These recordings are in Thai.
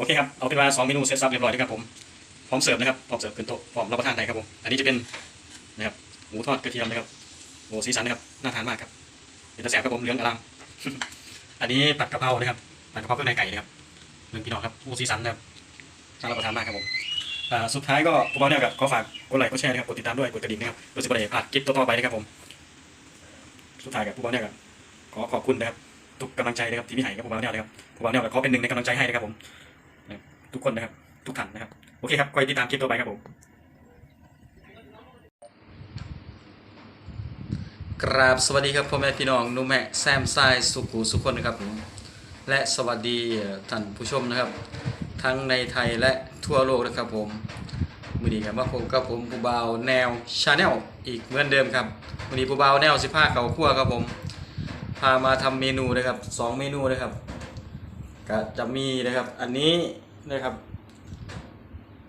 โอเคครับ เอาเป็นว่าสองเมนูเสร็จสับเรียบร้อยแล้วครับผม พร้อมเสิร์ฟนะครับ พร้อมเสิร์ฟขึ้นโต๊ะ พร้อมรับประทานได้ครับผม อันนี้จะเป็นนะครับ หมูทอดกระเทียมนะครับโอ้สีสันนะครับ น่าทานมากครับเป็นตะแสบครับผม เหลืองอลังอันนี้ผัดกะเพรานะครับ ผัดกะเพราเครื่องในไก่นะครับเรื่องพี่น้องครับโอ้สีสันนะครับน่ารับประทานมากครับผมสุดท้ายก็พวกเราเนี่ยกับขอฝากกดไลค์กดแชร์นะครับกดติดตามด้วยกดกระดิ่งนะครับเพื่อจะไม่ได้พลาดคลิปต่อๆไปนะครับผมสุดท้ายกับพวกเราเนี่ยกับขอขอบคุณนะครับทุกกำลังใจนะครับที่มีให้กับพวกเราเนี่ยนะครับพวกเราเนี่ยขอเป็นหนึ่งในกำลังใจให้นะครับผม ทุกคนนะครับ ทุกท่านนะครับ โอเคครับคอยติดตามคลิปต่อไปครับผม กราบสวัสดีครับพ่อแม่พี่น้องนุ่มแม่แซมไซสุขุสุขคนนะครับผมและสวัสดีท่านผู้ชมนะครับ ทั้งในไทยและทั่วโลกนะครับผมมือนี้ครับมาพบกับผมผู้บ่าแนวชาแนลอีกเหมือนเดิมครับมือนี้ผู้บ่าแนวสิผ้าเขาคั่วครับผมพามาทำเมนูนะครับสองเมนูนะครับก็จะมีนะครับ อันนี้ นะครับ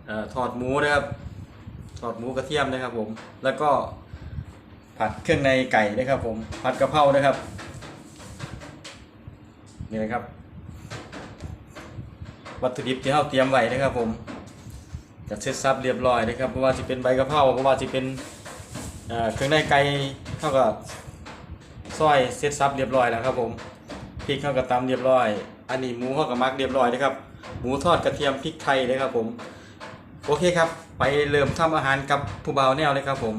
อ่อดหมูนะครับทอดหมูกระเทียมนะครับผม แล้วก็ผัดเครื่องในไก่นะครับผม ผัดกะเพรานะครับ นี่นะครับ วัตถุดิบที่เราเตรียมไว้นะครับผมจะเสร็จสับเรียบร้อยนะครับเพราะว่าจะเป็นใบกะเพราเพราะว่าจะเป็นเครื่องในไก่เท่ากับซอยเสร็จสับเรียบร้อยแล้วครับผมพริกเท่ากับตำเรียบร้อย อันนี้หมูเท่ากับมักเรียบร้อยนะครับ หมูทอดกระเทียมพริกไทยนะครับผม โอเคครับ ไปเริ่มทำอาหารกับผู้บ่าวแนวเลยครับผม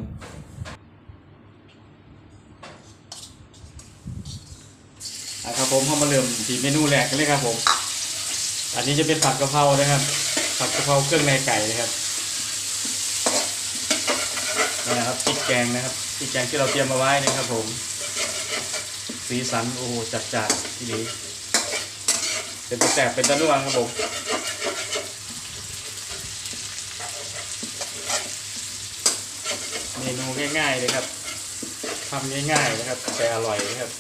อะครับผมเข้ามาเริ่มที่เมนูแรกกันเลยครับผม อันนี้จะเป็นผัดกะเพรานะครับ ผัดกะเพราเครื่องในไก่นะครับนี่นะครับพริกแกงนะครับพริกแกงที่เราเตรียมมาไว้นะครับผม สีสันโอ้โหจัดจ้านทีนี้ เป็นตะแจกเป็นตะนวงครับผมเมนูง่ายๆเลยครับทำง่ายๆนะครับแต่อร่อยนะครับ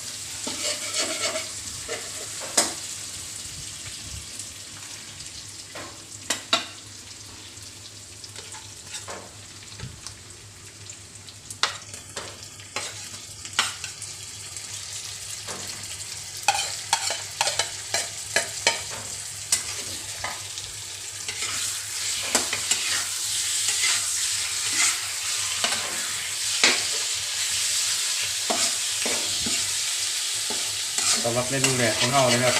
สำหรับเมนูแรกของเฮาเลยครับ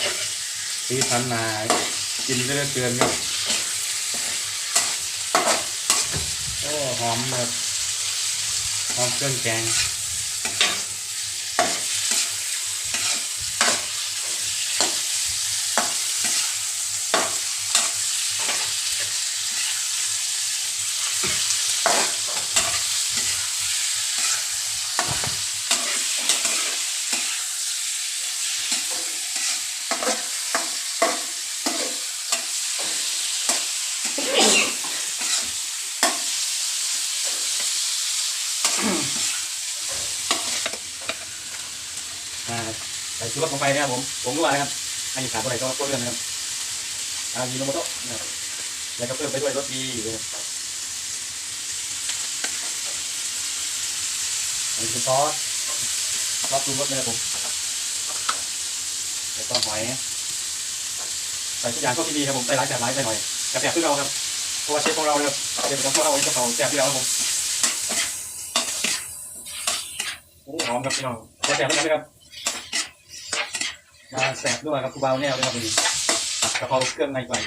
สีสันนากินได้เตือนครับโอ้หอมแบบหอมเครื่องแกงอ่าใส่ ชูรสลงไปนะครับผมผมรู้ว่านะครับอันนี้ขาดอะไรก็ก็เรื่องนะครับอายิโนโมโตะนะครับแล้วก็เพิ่มไปด้วยรสดีนะครับอันนี้คือซอสซอสปรุงรสนะครับผมแล้วก็หอยใส่ทุกอย่างก็ที่ดีครับผมใส่หลายแบบหลายใส่หน่อยกระแสบเพื่อเราครับเพราะว่าเชฟของเราเนี่ยเชฟของเราเองก็เขาแซ่บที่เราครับผมโอ้หอมครับพี่น้องแซ่บๆเหมือนกันไหมครับ มาแสบด้วยครับคูบาแนวด้วยครับนนี้ผัดกะเพราเครื่องในไก่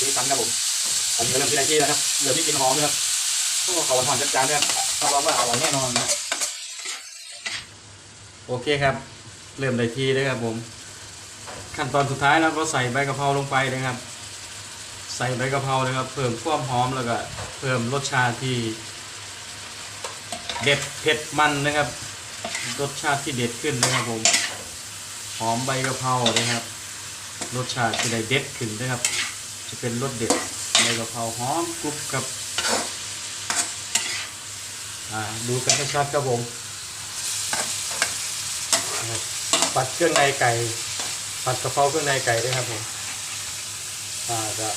สีสันครับผมอันนี้เริ่มที่ไหนที่แล้วครับเริ่มที่กินหอมนะครับต้องขอหวานจัดจานด้วยครับรับรองว่าอร่อยแน่นอนนะโอเคครับ เริ่มได้ที่เลยครับผม ขั้นตอนสุดท้ายเราก็ใส่ใบกะเพราลงไปนะครับ ใส่ใบกะเพราเลยครับเพิ่มความหอมแล้วก็เพิ่มรสชาติที่เด็ดเผ็ดมันนะครับ รสชาติที่เด็ดขึ้นนะครับผมหอมใบกะเพรานะครับ รสชาติที่ได้เด็ดขึ้นนะครับ จะเป็นรสเด็ดใบกะเพราหอมกรุบกับอ่าดูกันให้ชัดครับผมปัดเครื่องในไก่ผัดกะเพราเครื่องในไก่ด้วยครับผมอ่าจะ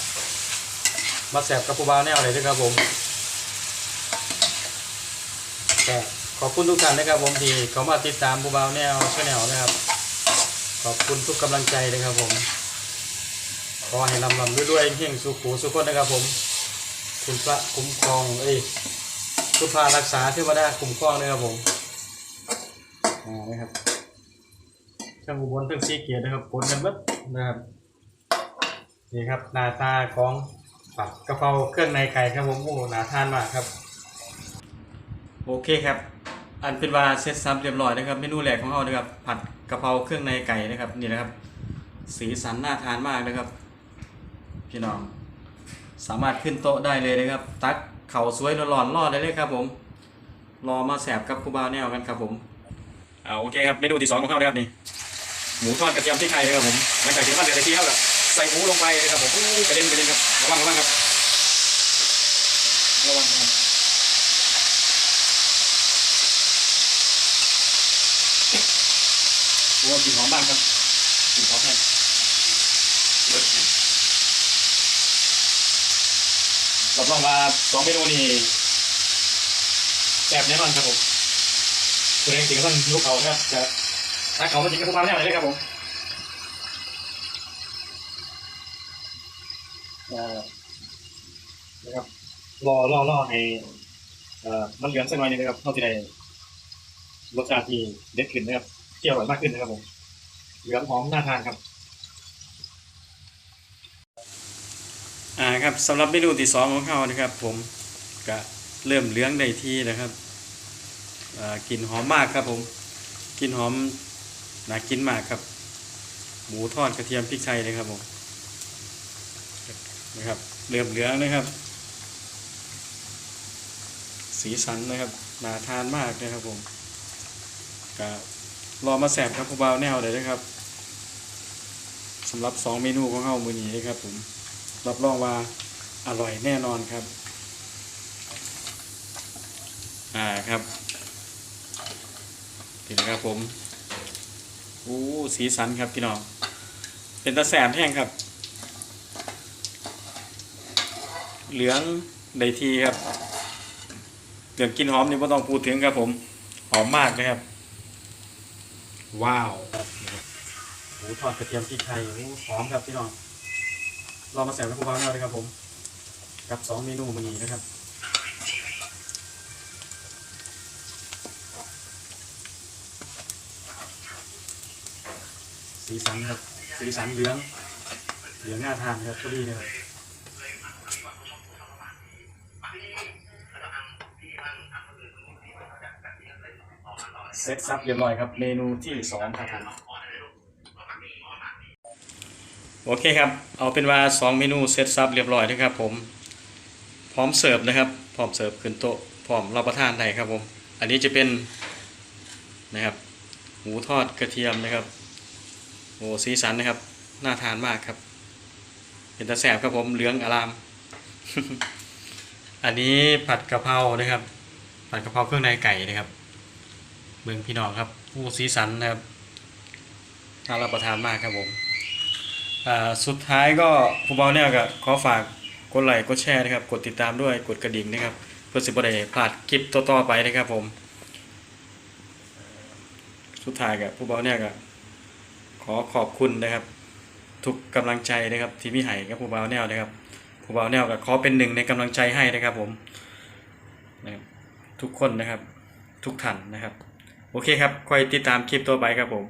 มาแสบกับปูบาแนวเลยด้วยครับผมแต่ขอบคุณทุกท่านนะครับผมที่เขามาติดตามบูบาแนวชาแนลนะครับ ขอบคุณทุกกำลังใจนะครับผม ขอให้ลำลำด้วยๆเฮงสุขูสุขคนนะครับผม คุณพระคุ้มครองเอ้ยคุณพระรักษาเทวดาคุ้มครองนะครับผมอ่านะครับช่างอุบลเพิ่งซีเกียรตินะครับผลกันเบิดนะครับนี่ครับหน้าตาของ ผัดกะเพราเครื่องในไก่ครับผมโอ้โหน่าทานมากครับ โอเคครับ อันเป็นว่าเสร็จสับเรียบร้อยนะครับเมนูแรกของเรานะครับ ผัดกะเพราเครื่องในไก่นะครับนี่นะครับ สีสันน่าทานมากนะครับ พี่น้อง สามารถขึ้นโต๊ะได้เลยนะครับ ตักเข่าสวยร้อนๆรอดได้เลยครับ ผมรอมาแสบกับครูบาวแนวกันครับผมเอาโอเคครับเมนูที่สองของเรานะครับนี่หมูทอดกระเทียมพริกไทยนะครับผมหลังจากที่ทอดเสร็จทีเท่ากับ ใส่หมูลงไปนะครับผมกระเด็นกระเด็นครับระวังระวังครับระวังนะครับโอ้กลิ่นหอมมากครับกลิ่นหอมแน่รับรองว่าสองเมนูนี้แซ่บแน่นอนครับผมคุณเองจริงก็ต้องลุกเขานะครับจะถ้าเขามาจริงก็ทุกควาแน่เลยครับผมเอ่อ นะครับรอรอรอให้อ่อมันเหลืองสักหน่อยนึงนะครับเท่าที่ได้รสชาติที่เด็ดขึ้นนะครับเที่ยวอร่อยมากขึ้นนะครับผมเหลืองหอมน่าทานครับอ่าครับสำหรับเมนูที่สองของเขานะครับ ผมก็เริ่มเลี้ยงได้ที่นะครับอ่ากลิ่นหอมมากครับผมกลิ่นหอมน่ากินมากครับ หมูทอดกระเทียมพริกไทยเลยครับผม นะครับเริ่มเหลืองนะครับ สีสันนะครับน่าทานมากนะครับผมก็รอมาแสบครับผู้บ่าวแนวเลยนะครับสำหรับสองเมนูของเขามือนี้นะครับผมรับรองว่าอร่อยแน่นอนครับ อ่าครับนี่นะครับผมอู้สีสันครับพี่น้องเป็นตะแสบแห้งครับ เหลืองได้ทีครับเหลืองกินหอมนี่ไม่ต้องพูดถึงครับผม หอมมากนะครับ ว้าวหมูทอดกระเทียมพริกไทยหอมครับพี่น้องเรามาแสบกับผู้บ่าวแล้วนะครับผม กับสองเมนูมันนี้นะครับสีสันครับสีสันเหลืองเหลืองน่าทานครับพอดีนะครับ ตซับเรียบร้อยครับ เมนูที่สองครับผมโอเคครับ เอาเป็นว่า2เมนูเซตซับเรียบร้อยนะครับผม พร้อมเสิร์ฟนะครับ พร้อมเสิร์ฟขึ้นโต๊ะ พร้อมรับประทานได้ครับผม อันนี้จะเป็นนะครับ หมูทอดกระเทียมนะครับ โอ้สีสันนะครับ น่าทานมากครับเห็นตาแสบครับผม เหลืองอาราม อันนี้ผัดกะเพรานะครับ ผัดกะเพราเครื่องในไก่นะครับ เมืองพี่น้องครับโอ้สีสันนะครับน่ารับประทานมากครับผมสุดท้ายก็ผู้เบาเนี่ยก็ขอฝากกดไลค์กดแชร์นะครับ กดติดตามด้วยกดกระดิ่งนะครับ เพื่อสิบประเดพลาดคลิปต่อๆไปนะครับผม สุดท้ายกับผู้เบาเนี่ยก็ขอขอบคุณนะครับ ทุกกำลังใจนะครับที่มีให้กับผู้เบาแนวนะครับผู้เบาแนวก็ขอเป็นหนึ่งในกำลังใจให้นะครับผมนะครับทุกคนนะครับ ทุกท่านนะครับ โอเคครับคอยติดตามคลิปต่อไปครับผม